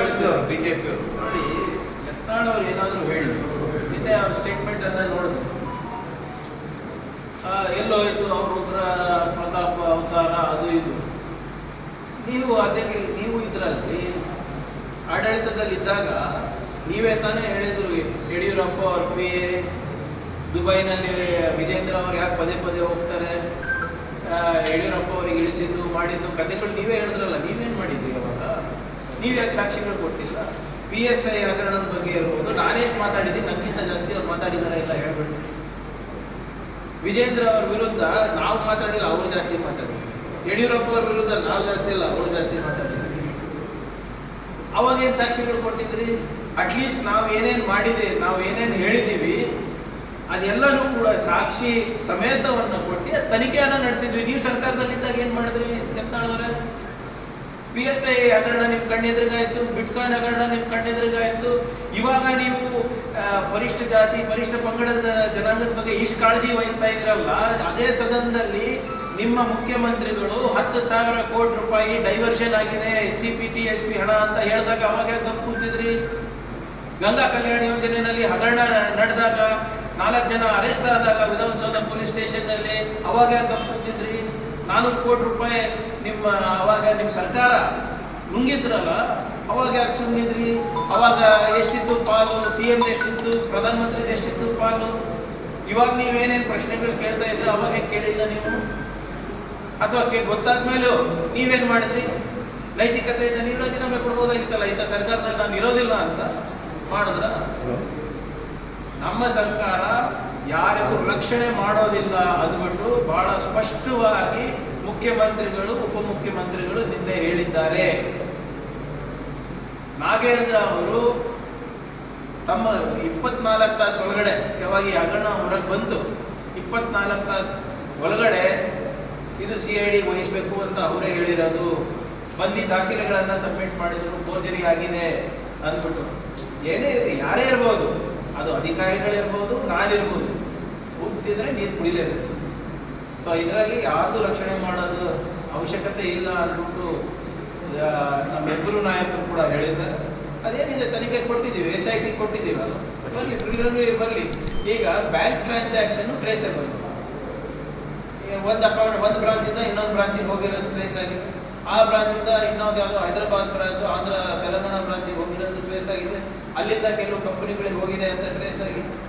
ಪಕ್ಷದವರು ಬಿಜೆಪಿಯವರು. ನೋಡಿ ಯತ್ನಾಳ್ ಅವ್ರು ಏನಾದರೂ ಹೇಳಿದ್ರು ನಿನ್ನೆ ಅವ್ರ ಸ್ಟೇಟ್ಮೆಂಟ್ ಅನ್ನ ನೋಡಿದ್ರು. ಆ, ಎಲ್ಲೋಯ್ತು ಅವ್ರ ರುದ್ರ ಪ್ರತಾಪ ಅವತಾರ ಅದು ಇದು. ನೀವು ಅದಕ್ಕೆ ನೀವು ಇದರಲ್ಲಿ ಆಡಳಿತದಲ್ಲಿದ್ದಾಗ ನೀವೇ ತಾನೇ ಹೇಳಿದ್ರು ಯಡಿಯೂರಪ್ಪ ಅವ್ರ ಪಿ ಎ ದುಬೈನಲ್ಲಿ ವಿಜೇಂದ್ರ ಅವ್ರು ಯಾಕೆ ಪದೇ ಪದೇ ಹೋಗ್ತಾರೆ? ಯಡಿಯೂರಪ್ಪ ಅವರಿಗೆ ಇಳಿಸಿದ್ದು ಮಾಡಿದ್ದು ಕಥೆಗಳು ನೀವೇ ಹೇಳಿದ್ರಲ್ಲ ನೀವೇನು ಮಾಡಿದ್ರಿ ಅವಾಗ? ನೀವು ಯಾಕೆ ಸಾಕ್ಷಿಗಳು ಕೊಟ್ಟಿಲ್ಲ? ಪಿ ಎಸ್ ಐ ಹಗರಣದ ಬಗ್ಗೆ ಇರ್ಬೋದು. ನಾನೇಶ್ ಮಾತಾಡಿದ್ದೀನಿ ನನ್ಗಿಂತ ಜಾಸ್ತಿ ಅವ್ರು ಮಾತಾಡಿದಾರ ಇಲ್ಲ ಹೇಳ್ಬಿಟ್ಟು ವಿಜೇಂದ್ರ ಅವ್ರ ವಿರುದ್ಧ ನಾವು ಮಾತಾಡಿಲ್ಲ, ಅವ್ರು ಜಾಸ್ತಿ ಮಾತಾಡಿದ್ರು. ಯಡಿಯೂರಪ್ಪ ಅವ್ರ ವಿರುದ್ಧ ನಾವು ಜಾಸ್ತಿ ಇಲ್ಲ, ಅವ್ರು ಜಾಸ್ತಿ ಮಾತಾಡಿದ್ರು. ಅವಾಗ ಏನ್ ಸಾಕ್ಷಿಗಳು ಕೊಟ್ಟಿದ್ರಿ? ಅಟ್ಲೀಸ್ಟ್ ನಾವು ಏನೇನು ಮಾಡಿದೆ, ನಾವು ಏನೇನು ಹೇಳಿದ್ದೀವಿ ಅದೆಲ್ಲನೂ ಕೂಡ ಸಾಕ್ಷಿ ಸಮೇತವನ್ನು ಕೊಟ್ಟು ತನಿಖೆಯನ್ನು ನಡೆಸಿದ್ವಿ. ನೀವು ಸರ್ಕಾರದಲ್ಲಿದ್ದಾಗ ಏನು ಮಾಡಿದ್ರಿ ಯತ್ನಾಳವರೇ ಪಿ ಎಸ್ ಐ ಹಗರಣ ನಿಮ್ ಕಣ್ಣೆದುರುಗಾಯ್ತು ಬಿಟ್ಕಾಯಿನ್ ಹಗರಣ ನಿಮ್ ಕಣ್ಣೆದುರುಗಾಯ್ತು ಇವಾಗ ನೀವು ಪರಿಷ್ಠ ಜಾತಿ, ಪರಿಷ್ಠ ಪಂಗಡದ ಜನಾಂಗದ ಬಗ್ಗೆ ಇಷ್ಟು ಕಾಳಜಿ ವಹಿಸ್ತಾ ಇದ್ರಲ್ಲ, ಅದೇ ಸದನದಲ್ಲಿ ನಿಮ್ಮ ಮುಖ್ಯಮಂತ್ರಿಗಳು ಹತ್ತು ಸಾವಿರ ಕೋಟಿ ರೂಪಾಯಿ ಡೈವರ್ಷನ್ ಆಗಿದೆ C P T S P ಹಣ ಅಂತ ಹೇಳಿದಾಗ ಅವಾಗ ಗಪ್ ಕೂತಿದ್ರಿ? ಗಂಗಾ ಕಲ್ಯಾಣ ಯೋಜನೆಯಲ್ಲಿ ಹಗರಣ ನಡೆದಾಗ ನಾಲ್ಕು ಜನ ಅರೆಸ್ಟ್ ಆದಾಗ ವಿಧಾನಸೌಧ ಪೊಲೀಸ್ ಸ್ಟೇಷನ್ನಲ್ಲಿ ಅವಾಗ ಗಪ್ ಕೂತಿದ್ರಿ? ನಾನೂರು ಕೋಟಿ ರೂಪಾಯಿ ನಿಮ್ಮ ಅವಾಗ ನಿಮ್ಮ ಸರ್ಕಾರ ನುಂಗಿದ್ರಲ್ಲ ಅವಾಗ ಯಾಕೆ ಸುಮ್ಮನಿದ್ರಿ ಅವಾಗ ಎಷ್ಟಿತ್ತು ಪಾಲು? ಸಿ ಎಂ ಎಷ್ಟಿತ್ತು? ಪ್ರಧಾನಮಂತ್ರಿ ಎಷ್ಟಿತ್ತು ಪಾಲು? ಇವಾಗ ನೀವೇನೇನು ಪ್ರಶ್ನೆಗಳು ಕೇಳ್ತಾ ಇದ್ರೆ ಅವಾಗ ಕೇಳಿಲ್ಲ ನೀವು? ಅಥವಾ ಗೊತ್ತಾದ ಗೊತ್ತಾದ್ಮೇಲೂ ನೀವೇನು ಮಾಡಿದ್ರಿ? ನೈತಿಕತೆಯಿಂದ ನೀವು ರಾಜೀನಾಮೆ ಕೊಡ್ಬೋದಾಗಿತ್ತಲ್ಲ ಇಂಥ ಸರ್ಕಾರದಲ್ಲಿ ನಾನು ಇರೋದಿಲ್ಲ ಅಂತ ಮಾಡಿದ್ರ? ನಮ್ಮ ಸರ್ಕಾರ ಯಾರಿಗೂ ರಕ್ಷಣೆ ಮಾಡೋದಿಲ್ಲ ಅಂದ್ಬಿಟ್ಟು ಬಹಳ ಸ್ಪಷ್ಟವಾಗಿ ಮುಖ್ಯಮಂತ್ರಿಗಳು, ಉಪಮುಖ್ಯಮಂತ್ರಿಗಳು ನಿನ್ನೆ ಹೇಳಿದ್ದಾರೆ. ನಾಗೇಂದ್ರ ಅವರು ತಮ್ಮ ಇಪ್ಪತ್ನಾಲ್ಕು ತಾಸು ಒಳಗಡೆ, ಯಾವಾಗ ಈ ಹಗರಣ ಹೊರಗೆ ಬಂತು, ಇಪ್ಪತ್ನಾಲ್ಕು ತಾಸು ಒಳಗಡೆ ಇದು ಸಿ ಐ ಡಿ ವಹಿಸಬೇಕು ಅಂತ ಅವರೇ ಹೇಳಿರೋದು. ಬಂದಿ ದಾಖಲೆಗಳನ್ನ ಸಬ್ಮಿಟ್ ಮಾಡಿದ್ರು ಫೋರ್ಜರಿ ಆಗಿದೆ ಅಂದ್ಬಿಟ್ಟು. ಏನೇ ಇರಲಿ, ಯಾರೇ ಇರ್ಬೋದು. ಅದು ಅಧಿಕಾರಿಗಳಿರ್ಬೋದು, ನಾನಿರ್ಬೋದು. ಉಗ್ತಿದ್ರೆ ನೀರು ಕುಡಿಲೇಬೇಕು. ಸೊ ಇದರಲ್ಲಿ ಯಾರ್ದು ರಕ್ಷಣೆ ಮಾಡೋದು ಅವಶ್ಯಕತೆ ಇಲ್ಲ ಅಂದ್ಬಿಟ್ಟು ನಮ್ಮ ಇಬ್ಬರು ನಾಯಕರು ಕೂಡ ಹೇಳಿದ್ದಾರೆ. ಅದೇನಿದೆ, ತನಿಖೆ ಕೊಟ್ಟಿದ್ದೀವಿ ಎಸ್ ಐ ಟಿ ಕೊಟ್ಟಿದ್ದೀವಿ ಅಲ್ಲ ಬರಲಿ ಪ್ರಿಲಿಮಿನರಿ ಬರಲಿ. ಈಗ ಬ್ಯಾಂಕ್ ಟ್ರಾನ್ಸಾಕ್ಷನ್ ಟ್ರೇಸಬಲ್ ಒಂದು ಅಕೌಂಟ್ ಒಂದು ಬ್ರಾಂಚಿಂದ ಇನ್ನೊಂದು ಬ್ರಾಂಚಿಗೆ ಹೋಗಿರೋದು ಟ್ರೇಸ್ ಆಗಿದೆ ಆ ಬ್ರಾಂಚಿಂದ ಇನ್ನೊಂದು ಯಾವುದೋ ಹೈದರಾಬಾದ್ ಬ್ರಾಂಚು ಆಂಧ್ರ ಬ್ರಾಂಚಿಗೆ ಹೋಗಿರೋದು ಟ್ರೇಸ್ ಆಗಿದೆ. ಅಲ್ಲಿಂದ ಕೆಲವು ಕಂಪನಿಗಳಿಗೆ ಹೋಗಿದೆ ಅಂತ ಟ್ರೇಸ್ ಆಗಿದೆ.